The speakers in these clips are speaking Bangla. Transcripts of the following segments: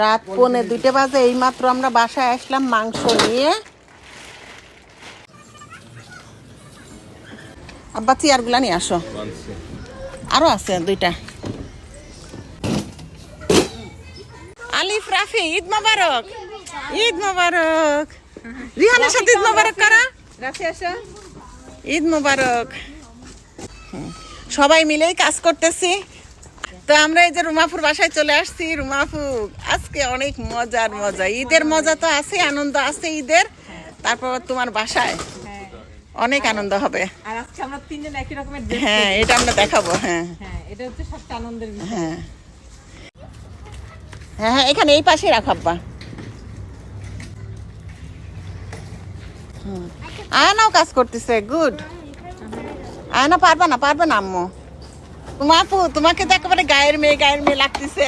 রাত পৌনে দুইটা বাজে এই মাত্র আমরা বাসায় আসলাম মাংস নিয়ে। আব্বা চেয়ারগুলা নিয়ে আসো। আরও আছে দুইটা। আলিফ রাফি ঈদ মোবারক। ঈদ মোবারক। রিহানের সাথে ঈদ মোবারক করা। ঈদ মোবারক। সবাই মিলেই কাজ করতেছি। তো আমরা এই যে রুমাফুর বাসায় চলে আসছি। রুমাপু আজকে অনেক মজার মজা। ঈদের মজা তো আছে আনন্দ আছে ঈদের। তারপর তোমার বাসায়? অনেক আনন্দ হবে। আর আজকে আমরা তিনজন একই রকমের হ্যাঁ এটা আমরা দেখাবো হ্যাঁ। হ্যাঁ এটা হচ্ছে সবচেয়ে আনন্দের বিষয়। হ্যাঁ। হ্যাঁ হ্যাঁ এখানে এই পাশে রাখ আব্বা। আয়নাও কাজ করতেছে গুড। আয়না পারবে না পারবে না আম্মু? তোমা আপু তোমাকে তো একেবারে গায়ের মেয়ে গায়ের মেয়ে লাগতেছে।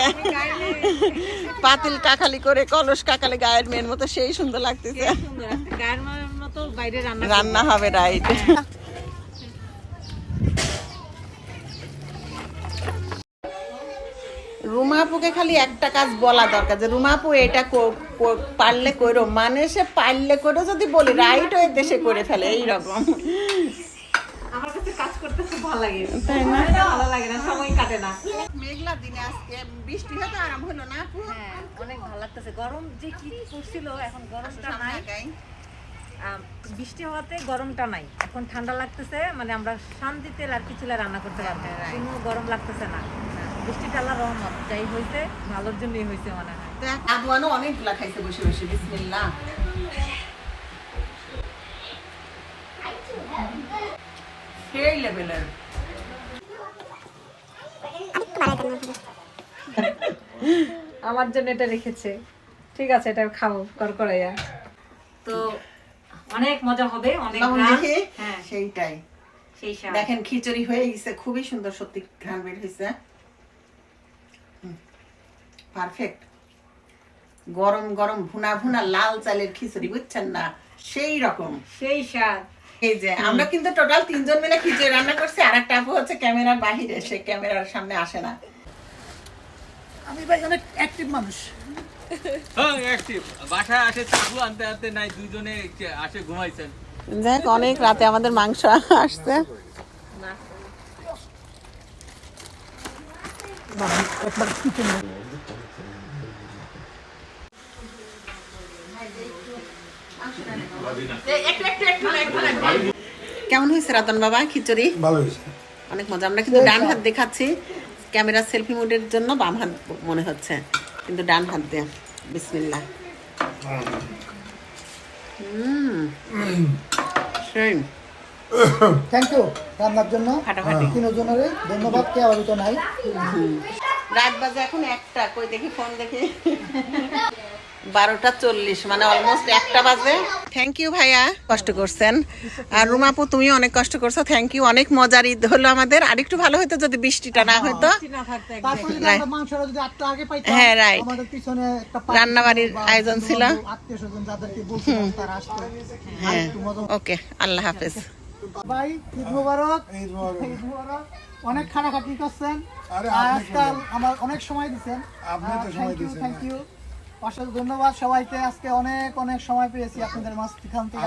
পাতিল কাকালি করে কলস কাকালে গায়ের মেয়ের মতো সেই সুন্দর লাগতেছে। গায়ের মায়ের মতো বাইরে রান্না রান্না হবে রাইট রুমাপুকে খালি একটা কাজ বলা দরকার যে রুমাপু এটা পারলে করো। মানে সে পারলে করে যদি বলি রাইট হয়ে দেশে করে ফেলে এইরকম আমার কাছে কাজ করতে খুব ভালো লাগে তাই না? ভালো লাগে না সময় কাটে না মেঘলা দিনে আজকে বৃষ্টি হতে আরাম হলো না হ্যাঁ অনেক ভালো লাগতেছে। গরম যে কি করছিল এখন গরমটা নাই। বৃষ্টি হওয়াতে গরমটা নাই। এখন ঠান্ডা লাগতেছে মানে আমরা শান্তিতে লাড়কি চুলা রান্না করতে পারব কোনো গরম লাগতেছে না। বৃষ্টিটা আল্লাহ রহমত। যাই হয়েছে ভালোর জন্যই হয়েছে মনে হয়। অনেকগুলা খাইছে বসে বসে বিসমিল্লাহ। সেই লেভেলের। আমার জন্য এটা রেখেছে। ঠিক আছে এটা খাব করকরাইয়া তো অনেক মজা হবে অনেক হ্যাঁ সেইটাই। দেখেন খিচুড়ি হয়ে গেছে খুবই সুন্দর সত্যি ঘ্রাণ বের হয়েছে। পারফেক্ট গরম গরম ভুনা ভুনা লাল চালের খিচুড়ি বুঝছেন না? সেই রকম। সেই স্বাদ। এই যে আমরা কিন্তু টোটাল তিনজন মিলে খিচুড়ি রান্না করছি আর একটা আপু হচ্ছে ক্যামেরার বাহিরে সে ক্যামেরার সামনে আসে না। আমি ভাই অনেক অ্যাক্টিভ মানুষ। হ্যাঁ অ্যাক্টিভ বাসায় আসে চাকু আনতে আনতে নাই দুজনে আসে ঘুমাইছেন। দেখ অনেক রাতে আমাদের মাংস আসছে। একবার কেমন হয়েছে রাতন বাবা খিচুড়ি? ভালো হয়েছে। অনেক মজা। আমরা কিন্তু ডান হাত দেখাচ্ছি ক্যামেরা সেলফি মুডের জন্য বাম হাত মনে হচ্ছে। কিন্তু ডান হাত দিয়ে। বিসমিল্লাহ। হুম। সেই থ্যাংক ইউ রান্নার জন্য। ফাটাফাটি। তিনজনের ধন্যবাদ কে অবহিত নাই। রাত বাজে এখন একটা। কই দেখি ফোন দেখি। বারোটা চল্লিশ মানে অলমোস্ট একটা বাজে। থ্যাংক ইউ ভাইয়া কষ্ট করছেন। আর রুমাপু তুমি অনেক কষ্ট করছ। থ্যাংক ইউ অনেক মজার ঈদ হলো আমাদের। আর একটু ভালো হতো যদি বৃষ্টিটা না হতো হ্যাঁ, একটা রান্নাবাড়ির আয়োজন ছিল। হ্যাঁ। ওকে আল্লাহ হাফেজ। ভাই ঈদ মোবারক। ঈদ মোবারক। অনেক খাটাখাটি করছেন। আর আজকাল আমার অনেক সময় দিচ্ছেন। আপনি তো সময় থ্যাংক ইউ অসংখ্য ধন্যবাদ সবাইকে। আজকে অনেক অনেক সময় পেয়েছি আপনাদের মাছ এখান থেকে।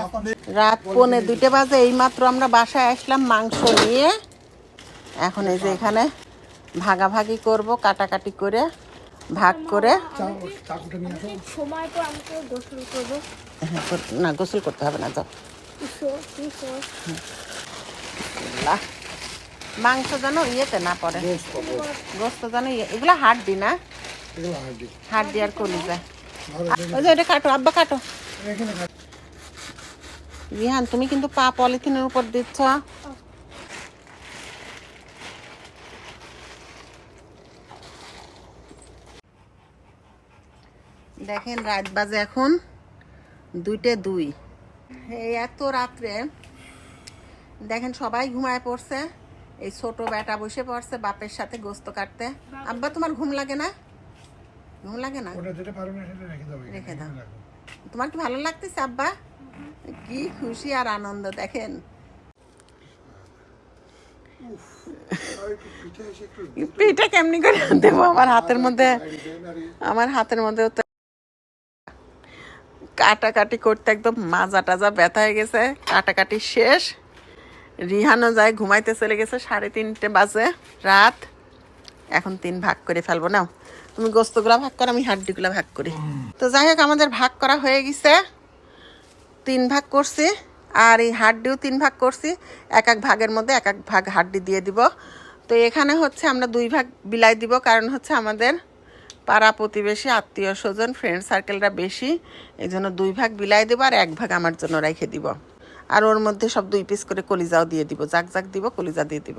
রাত পৌনে দুইটা বাজে এই মাত্র আমরা বাসায় আসলাম মাংস নিয়ে। এখন এই যে এখানে ভাগাভাগি করব কাটাকাটি করে ভাগ করে। হ্যাঁ, না গোসল করতে হবে না যাও। মাংস যেন ইয়েতে না পড়ে। গোস্ত যেন ইয়ে এগুলো হাড্ডি না? হাড্ডি হাড্ডি আর কলিজা ওই যে ওটা কাটো আব্বা কাটো। রিহান তুমি কিন্তু পা পলিথিনের উপর দিচ্ছ। দেখেন রাত বাজে এখন দুইটে দুই। এই এত রাত্রে দেখেন সবাই ঘুমায় পড়ছে। এই ছোট বেটা বসে পড়ছে বাপের সাথে গোস্ত কাটতে। আব্বা তোমার ঘুম লাগে না? লাগে না? ওটা যেটা পারো না সেটা রেখে দাও রেখে দাও। তোমার কি ভালো লাগতেছে আব্বা? কি খুশি আর আনন্দ দেখেন। পিঠা কেমনি করে দেবো? আমার হাতের মধ্যে আমার হাতের মধ্যে কাটাকাটি করতে একদম মাজা টাজা ব্যথা হয়ে গেছে। কাটাকাটি শেষ। রিহানও যায় ঘুমাইতে চলে গেছে সাড়ে তিনটে বাজে রাত। এখন তিন ভাগ করে ফেলব নাও। তুমি গোস্তগুলা ভাগ করো, আমি হাড্ডিগুলা ভাগ করি। তো যাই হোক, আমাদের ভাগ করা হয়ে গেছে। তিন ভাগ করছি, আর এই হাড্ডিও তিন ভাগ করছি। এক এক ভাগের মধ্যে এক এক ভাগ হাড্ডি দিয়ে দিব। তো এখানে হচ্ছে আমরা দুই ভাগ বিলাই দিব, কারণ হচ্ছে আমাদের পাড়া প্রতিবেশী, আত্মীয় স্বজন ফ্রেন্ড সার্কেলটা বেশি। এই জন্য দুই ভাগ বিলাই দেবো আর এক ভাগ আমার জন্য রেখে দিব। আর ওর মধ্যে সব দুই পিস করে কলিজাও দিয়ে দিব, জাক জাক দিব, কলিজা দিয়ে দিব।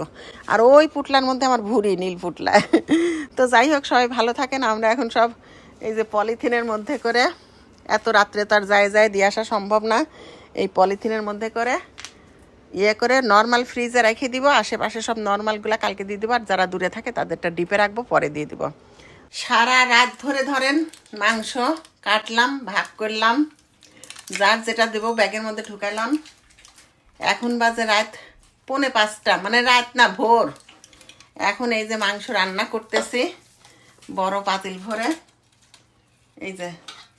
আর ওই পুটলার মধ্যে আমার ভুড়ি, নীল পুটলায় তো যাই হোক, সবাই ভালো থাকেন। আমরা এখন সব এই যে পলিথিনের মধ্যে করে, এত রাত্রে তো আর যায় যায় দিয়ে আসা সম্ভব না। এই পলিথিনের মধ্যে করে ইয়ে করে নর্মাল ফ্রিজে রেখে দিব। আশেপাশে সব নর্মালগুলো কালকে দিয়ে দিব। আর যারা দূরে থাকে, তাদেরটা ডিপে রাখব, পরে দিয়ে দিব। সারা রাত ধরে ধরেন মাংস কাটলাম, ভাগ করলাম। যার যেটা দেবো, ব্যাগের মধ্যে ঢুকাইলাম। এখন বাজে রাত পৌনে পাঁচটা মানে রাত না ভোর। এখন এই যে মাংস রান্না করতেছি, বড় পাতিল ভরে। এই যে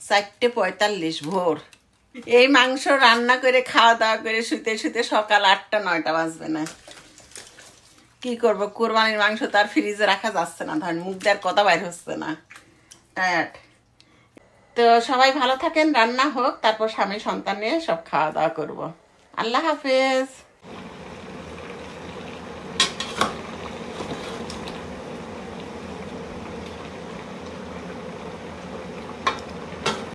চারটে পঁয়তাল্লিশ ভোর। এই মাংস রান্না করে, খাওয়া দাওয়া করে শুতে শুতে সকাল আটটা, নয়টা বাজবে না। কি করব? কোরবানির মাংস তার ফ্রিজে রাখা যাচ্ছে না। ধরেন মুখ দেওয়ার কথা বাইর হচ্ছে না। টায়ার্ড তো সবাই ভালো থাকেন, রান্না হোক, তারপর স্বামী সন্তান নিয়ে সব খাওয়া দাওয়া করব। আল্লাহ হাফেজ।